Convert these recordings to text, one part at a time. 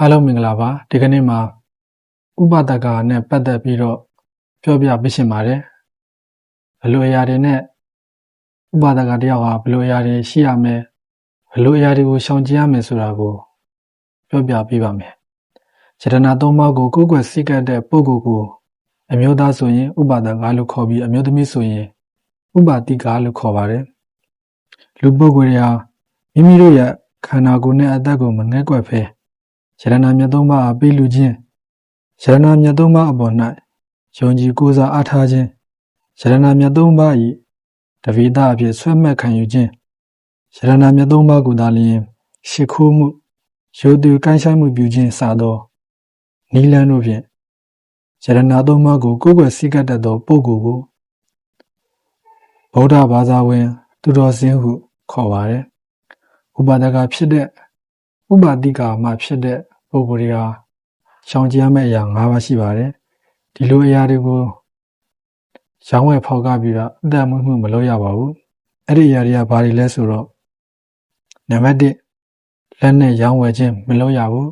အားလုံးမင်္ဂလာပါဒီကနေ့မှာဥပဒကနဲ့ပတ်သက်ပြီးတော့ပြောပြပေးရှင်ပါတယ်ဘယ်လိုအရာတွေနဲ့ဥပဒကတယောက်ဟာဘယ်လိုအရာတွေရှိရမယ်ဘယ်လိုအရာတွေကိုရှောင်ကျဉ်ရမယ်ဆိုတာကိုပြောပြပေးပါမယ်ယတနာသုံးပါးကိုကိုယ်ကွယ်စိတ်ကပ်တဲ့ပုဂ္ဂိုလ်ကိုအမျိုးသားဆိုရင်ဥပဒကလို့ခေါ်ပြီးအမျိုးသမီးဆိုရင်ဥပတိကလို့ခေါ်ပါတယ်လူပုဂ္ဂိုလ်တွေဟာမိမိတို့ရဲ့ခန္ဓာကိုယ်နဲ့အသက်ကိုမငဲ့ကွက်ဖဲ ယရနာမြတ်သုံးပါးအားပေးလူခြင်းယရနာမြတ်သုံးပါးအပေါ်၌ယုံကြည်ကိုးစားအားထားခြင်းယရနာမြတ်သုံးပါး၏တဝိဒအဖြစ်ဆွဲမှတ်ခံယူခြင်းယရနာမြတ်သုံးပါးကိုသာလျှင်ရှ िख ိုးမှုရိုသေကိုင်းဆိုင်မှုပြုခြင်းစသောနိလန်းတို့ဖြင့်ယရနာသုံးပါးကိုကိုယ်ွယ်စိတ်ကပ်တတ်သောပုဂ္ဂိုလ်ကိုဗုဒ္ဓဘာသာဝင် သူတော်စင်ဟုခေါ်ပါတယ်ဥပါဒကဖြစ်တဲ့ ဥပါတိကာမှဖြစ်တဲ့ပုဂ္ဂိုလ်တွေဟာရှောင်ကျဉ်ရမယ့်အရာ၅ပါးရှိပါတယ်ဒီလိုအရာတွေကိုရောင်းဝယ်ဖောက်ကပြီးတော့အသက်မွေးမှုမလုပ်ရပါဘူးအဲ့ဒီအရာတွေကဘာတွေလဲဆိုတော့နံပါတ်1လက်နဲ့ရောင်းဝယ်ခြင်းမလုပ်ရဘူး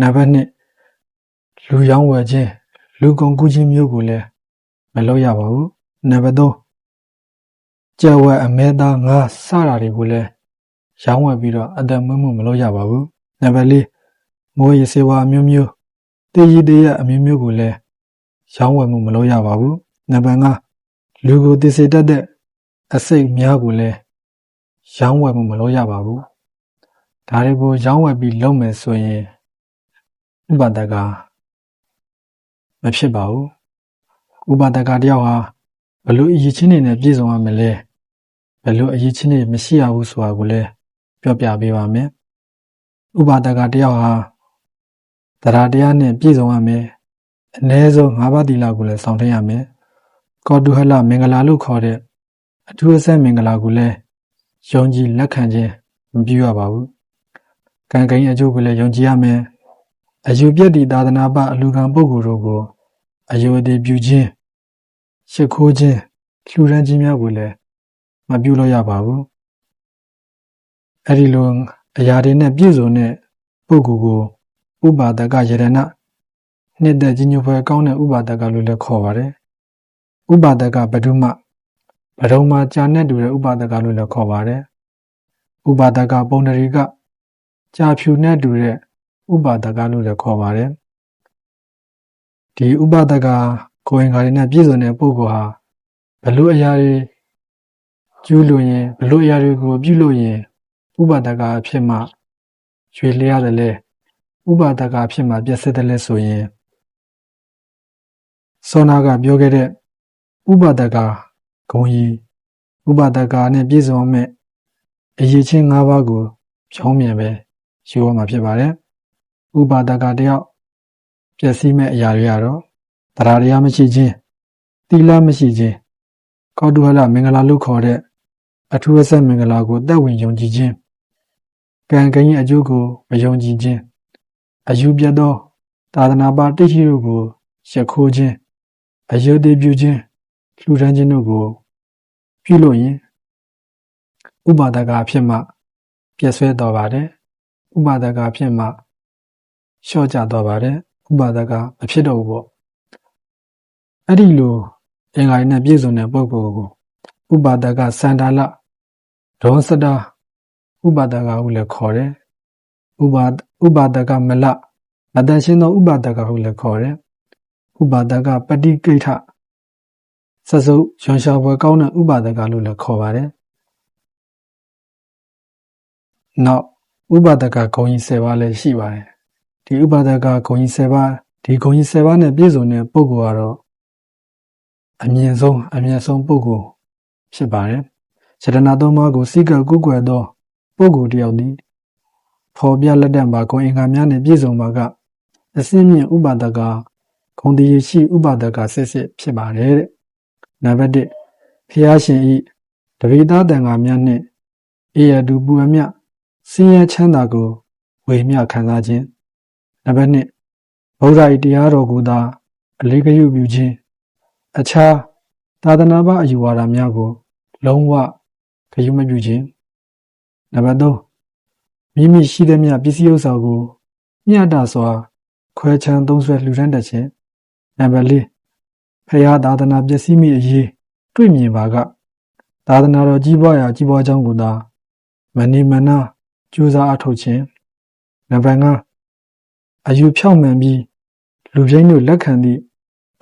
နံပါတ်2လူရောင်းဝယ်ခြင်းလူကုန်ကူးခြင်းမျိုးကိုလည်းမလုပ်ရပါဘူးနံပါတ်3ကြက်ဝက်အမဲသားငါးစတာတွေကိုလည်းရောင်းဝယ်ပြီးတော့အသက်မွေးမှုမလုပ်ရပါဘူး နံပါတ်၄မိုးရေစေဝါအမျိုးမျိုးတည်ရည်တည်ရအမျိုးမျိုးကိုလည်းရောင်းဝယ်မှုမလုပ်ရပါဘူးနံပါတ်၅လူကိုတည်စေတတ်တဲ့အစိတ်များကိုလည်းရောင်းဝယ်မှုမလုပ်ရပါဘူးဒါတွေကိုရောင်းဝယ်ပြီးလုပ်မယ်ဆိုရင်ဥပဒကမဖြစ်ပါဘူးဥပဒကတယောက်ဟာဘလို့အရေးချင်းတွေနဲ့ပြည့်စုံရမလဲဘလို့အရေးချင်းတွေမရှိရဘူးဆိုတာကိုလည်းပြောပြပေးပါမယ် ဥပါဒကတယောက်ဟာတရားတရားနဲ့ပြည့်စုံရမယ်အ ਨੇ ဆုံး၅ပါးသီလကိုလည်းဆောင်ထည့်ရမယ်ကောတုဟလမင်္ဂလာလို့ခေါ်တဲ့အထူးအဆက်မင်္ဂလာကိုလည်းယုံကြည်လက်ခံခြင်းမပြုရပါဘူးကံကိန်းအကျိုးကိုလည်းယုံကြည်ရမယ်အယူပြည့်တည်သာသနာပအလူကံပုဂ္ဂိုလ်တို့ကိုအယုအသေးပြုခြင်းရှ िख ိုးခြင်းလှူဒန်းခြင်းများကိုလည်းမပြုလို့ရပါဘူးအဲ့ဒီလို အရာတွေနဲ့ပြည့်စုံတဲ့ပုဂ္ဂိုလ်ကိုဥပါဒကယရဏနှစ်သက်ကြီးညိုဖွယ်ကောင်းတဲ့ဥပါဒကလို့လည်းခေါ်ပါတယ်။ဥပါဒကဘဒုမဘဒုံမှာကြာနဲ့တူတဲ့ဥပါဒကလို့လည်းခေါ်ပါတယ်။ဥပါဒကပုံနရီကကြာဖြူနဲ့တူတဲ့ဥပါဒကလို့လည်းခေါ်ပါတယ်။ဒီဥပါဒကကိုယ်ငါးတွေနဲ့ပြည့်စုံတဲ့ပုဂ္ဂိုလ်ဟာဘလို့အရာတွေကျူးလွန်ရင်ဘလို့အရာတွေကိုပြုလို့ရင် ဥပါဒကအဖြစ်မှရွေလျရတယ်လဲဥပါဒကအဖြစ်မှပြည့်စက်တယ်လဲဆိုရင်စောနာကပြောခဲ့တဲ့ဥပါဒကဂုံကြီးဥပါဒကနဲ့ပြည့်စုံမဲ့အရေးချင်း၅ပါးကိုဖြောင်းမြန်ပဲယူရမှာဖြစ်ပါတယ်ဥပါဒကတယောက်ပျက်စီးမဲ့အရာတွေကတော့တရားတရားမရှိခြင်းသီလမရှိခြင်းကောတုဟလမင်္ဂလာလို့ခေါ်တဲ့အထူးအဆက်မင်္ဂလာကိုတက်ဝင်ယုံကြည်ခြင်း ကံကံရဲ့အကျိုးကိုမယုံကြည်ခြင်းအယူပြတ်သောသာသနာပါတိရှိတို့ကိုရခိုးခြင်းအယုဒိပြုခြင်းလှူဒန်းခြင်းတို့ကို ပြုလို့ရင်ဥပါဒကအဖြစ်မှပြည့်ဆွဲတော်ပါတယ်ဥပါဒကအဖြစ်မှလျှော့ကျတော်ပါတယ်ဥပါဒကမဖြစ်တော့ဘူးပေါ့အဲ့ဒီလိုအင်္ဂါရနဲ့ပြည့်စုံတဲ့ပုဂ္ဂိုလ်ကိုဥပါဒကစန္ဒာလဒေါစတာ ဥပါဒကဟုလည်းခေါ်တယ်ဥပါဥပါဒကမလမတန်ရှင်းသောဥပါဒကဟုလည်းခေါ်တယ်ဥပါဒကပฏิကိဋ္ဌစစုပ်ရွှန်ရှားပွဲကောင်းတဲ့ဥပါဒကလို့လည်းခေါ်ပါတယ်နောက်ဥပါဒကဂုံကြီး10ပါးလည်းရှိပါတယ်ဒီဥပါဒကဂုံကြီး10ပါးဒီဂုံကြီး10ပါးနဲ့ပြည့်စုံတဲ့ပုဂ္ဂိုလ်ကတော့အမြင့်ဆုံးအမြတ်ဆုံးပုဂ္ဂိုလ်ဖြစ်ပါတယ်ယတနာသုံးပါးကိုစိတ်ကကုကွယ်သော ပုဂ္ဂိုလ်တယောက်သည်ဖော်ပြလက်တံပါဂုံအင်္ဂါများနှင့်ပြည့်စုံပါကအစင်းမြင့်ဥပါဒကဂုံတည်ရှိဥပါဒကဆက်ဆက်ဖြစ်ပါတယ်တဲ့နံပါတ်1ဖျားရှင်ဤတပိသားတန်ဃာများနှင့်အေရတူပူအမြစင်းရဲချမ်းသာကိုဝေမျှခံစားခြင်းနံပါတ်2ဗုဒ္ဓ၏တရားတော်ကိုသာအလေးဂရုပြုခြင်းအခြားသာသနာ့ဘအယူဝါဒများကို လုံးဝဂရုမပြုခြင်း နံပါတ်3မိမိရှိသမျှပစ္စည်းဥစ္စာကိုမျှတစွာ ခွဲခြမ်းသုံးစွဲလှူဒန်းတတ်ခြင်းနံပါတ်၄ဖရာသာသနာပျက်စီးမိအရေးတွေ့မြင်ပါကသာသနာတော်ကြီးပွားရာကြီးပွားကြောင်းကိုသာမနေမနာကြိုးစားအထောက်ခြင်းနံပါတ်5အယူဖြောင့်မှန်ပြီးလူပြိုင်းတို့လက်ခံသည့်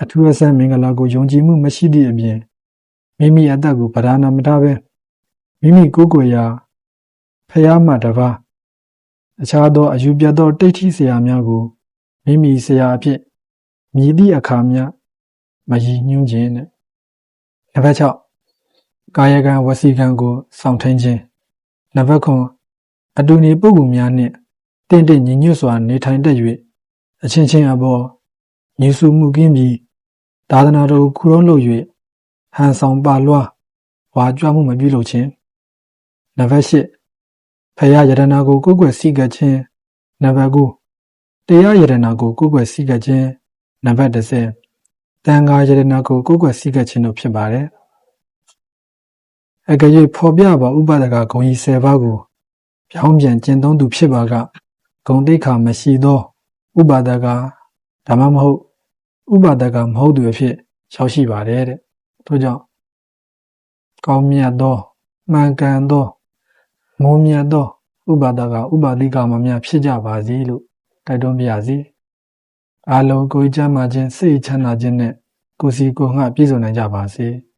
အထူးအဆန်းမင်္ဂလာကိုယုံကြည်မှုမရှိသည့်အပြင်မိမိအသက်ကိုဗဒါနာမထားဘဲမိမိကိုယ်ကိုယ်ရာ ဖျားမှတပါးအခြားသောအယူပြတ်သောတိဋ္ဌိဆရာများကိုမိမိဆရာအဖြစ်မြည်သည့်အခါမျှမရည်ညွှန်းခြင်းနဲ့နံပါတ်6ကာယကံဝစီကံကိုစောင့်ထိန်ခြင်းနံပါတ်9အတူနေပုဂ္ဂိုလ်များနှင့်တင့်တင့်ညီညွတ်စွာနေထိုင်တတ်၍အချင်းချင်းအပေါ်ညီစုမှုကင်းပြီးသာသနာတော်ကိုခုလုံးလုပ်၍ဟန်ဆောင်ပါလွှားဝါကြွမှုမပြုလုပ်ခြင်းနံပါတ်8 ဖရာယတနာကိုကိုယ်ွယ်စိတ်ကပ်ခြင်းနံပါတ်9တရားယတနာကိုကိုယ်ွယ်စိတ်ကပ်ခြင်းနံပါတ်10တန်ခါယတနာကိုကိုယ်ွယ်စိတ်ကပ်ခြင်းတို့ဖြစ်ပါတယ်အကယ်၍ဖော်ပြပါဥပဒကဂုံကြီး10ပါးကိုပြောင်းပြန်ကျင့်သုံးသူဖြစ်ပါကဂုံတိတ်ခါမရှိသောဥပဒကဒါမှမဟုတ်ဥပဒကမဟုတ်သူအဖြစ်ရောက်ရှိပါတယ်တဲ့ထို့ကြောင့်ကောင်းမြတ်သောမှန်ကန်သော ငုံမြတ်သောဥပဒကဥပဒိကမများဖြစ်ကြပါစေလို့တိုက်တွန်းပါရစေအားလုံးကိုယ်ကြမ်းမှခြင်းစိတ်ချမ်းသာခြင်းနဲ့ကိုယ်စီကိုယ်ငှပြည့်စုံနိုင်ကြပါစေ။